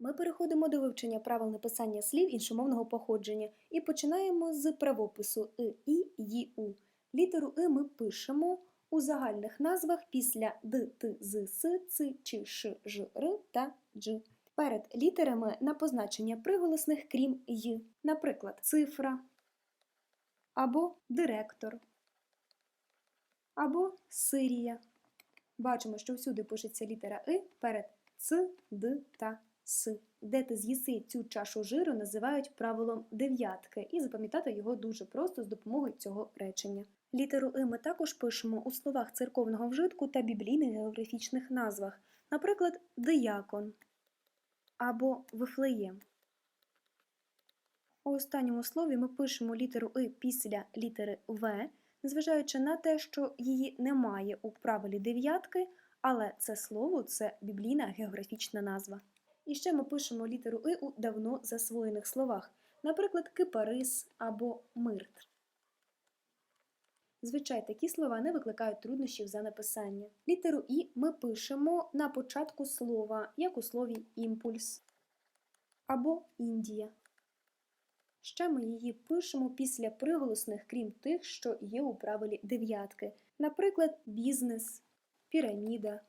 Ми переходимо до вивчення правил написання слів іншомовного походження і починаємо з правопису и, і, ї, у. Літеру и ми пишемо у загальних назвах після д, т, з, с, ц, ч, ш, ж, р та дж. Перед літерами на позначення приголосних крім й, наприклад, цифра або директор, або Сирія. Бачимо, що всюди пишеться літера И перед Ц, Д та С. Де ти з'їси цю чашу жиру, називають правилом дев'ятки, і запам'ятати його дуже просто з допомогою цього речення. Літеру И ми також пишемо у словах церковного вжитку та біблійних географічних назвах, наприклад, диякон або Вифлеєм. У останньому слові ми пишемо літеру И після літери В, незважаючи на те, що її немає у правилі дев'ятки, але це слово це біблійна географічна назва. І ще ми пишемо літеру И у давно засвоєних словах, наприклад, кипарис або мирт. Звичай, такі слова не викликають труднощів за написання. Літеру І ми пишемо на початку слова, як у слові імпульс або Індія. Ще ми її пишемо після приголосних, крім тих, що є у правилі дев'ятки, наприклад, бізнес, піраміда.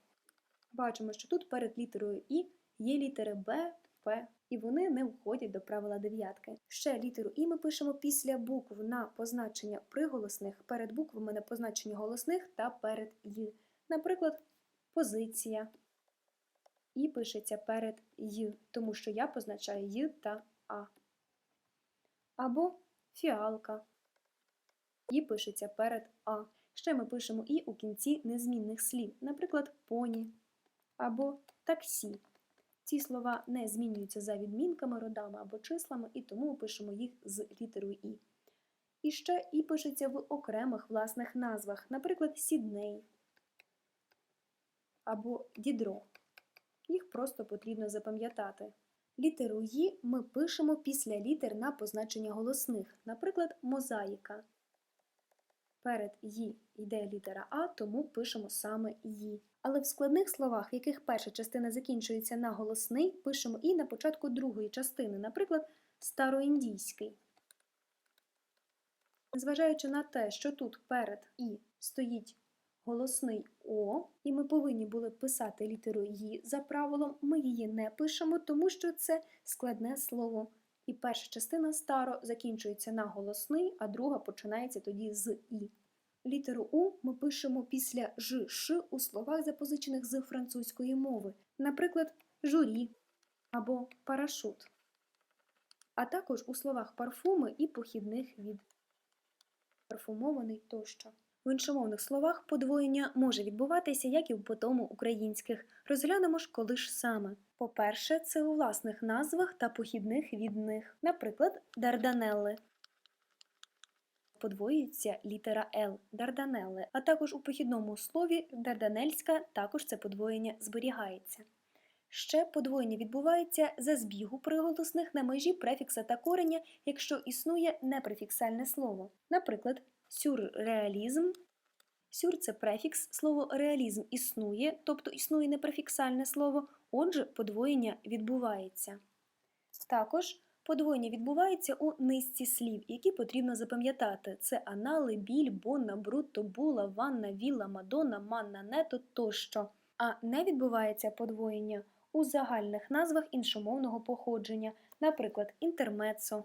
Бачимо, що тут перед літерою І є літери Б, П, і вони не входять до правила дев'ятки. Ще літеру І ми пишемо після букв на позначення приголосних, перед буквами на позначення голосних та перед «й». Наприклад, позиція. І пишеться перед «й», тому що я позначаю «й» та А. Або фіалка. І пишеться перед А. Ще ми пишемо І у кінці незмінних слів, наприклад, поні або таксі. Ці слова не змінюються за відмінками, родами або числами, і тому пишемо їх з літерою І. І ще І пишеться в окремих власних назвах, наприклад, Сідней або Дідро. Їх просто потрібно запам'ятати. Літеру «ї» ми пишемо після літер на позначення голосних, наприклад, мозаїка. Перед «ї» йде літера А, тому пишемо саме «ї». Але в складних словах, в яких перша частина закінчується на голосний, пишемо і на початку другої частини, наприклад, староіндійський. Незважаючи на те, що тут перед І стоїть голосний О, і ми повинні були писати літеру «ї» за правилом, ми її не пишемо, тому що це складне слово. І перша частина старо закінчується на голосний, а друга починається тоді з І. Літеру У ми пишемо після ж, ш у словах, запозичених з французької мови, наприклад, журі або парашут, а також у словах парфуми і похідних від парфумований тощо. В іншомовних словах подвоєння може відбуватися, як і в потому українських. Розглянемо ж коли ж саме. По-перше, це у власних назвах та похідних від них. Наприклад, Дарданелли. Подвоюється літера Л Дарданелли, а також у похідному слові Дарданельська також це подвоєння зберігається. Ще подвоєння відбувається за збігу приголосних на межі префікса та кореня, якщо існує непрефіксальне слово. Наприклад, сюрреалізм. Сюр це префікс, слово реалізм існує, тобто існує непрефіксальне слово, отже, подвоєння відбувається. Також подвоєння відбувається у низці слів, які потрібно запам'ятати. Це анали, біль, бонна, брутто, була, ванна, вілла, мадонна, манна, нето тощо. А не відбувається подвоєння у загальних назвах іншомовного походження, наприклад, інтермецо.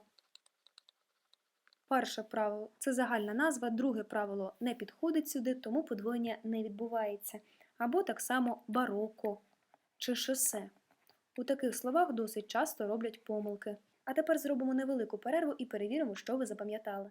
Перше правило це загальна назва, друге правило не підходить сюди, тому подвоєння не відбувається. Або так само бароко чи шосе. У таких словах досить часто роблять помилки. А тепер зробимо невелику перерву і перевіримо, що ви запам'ятали.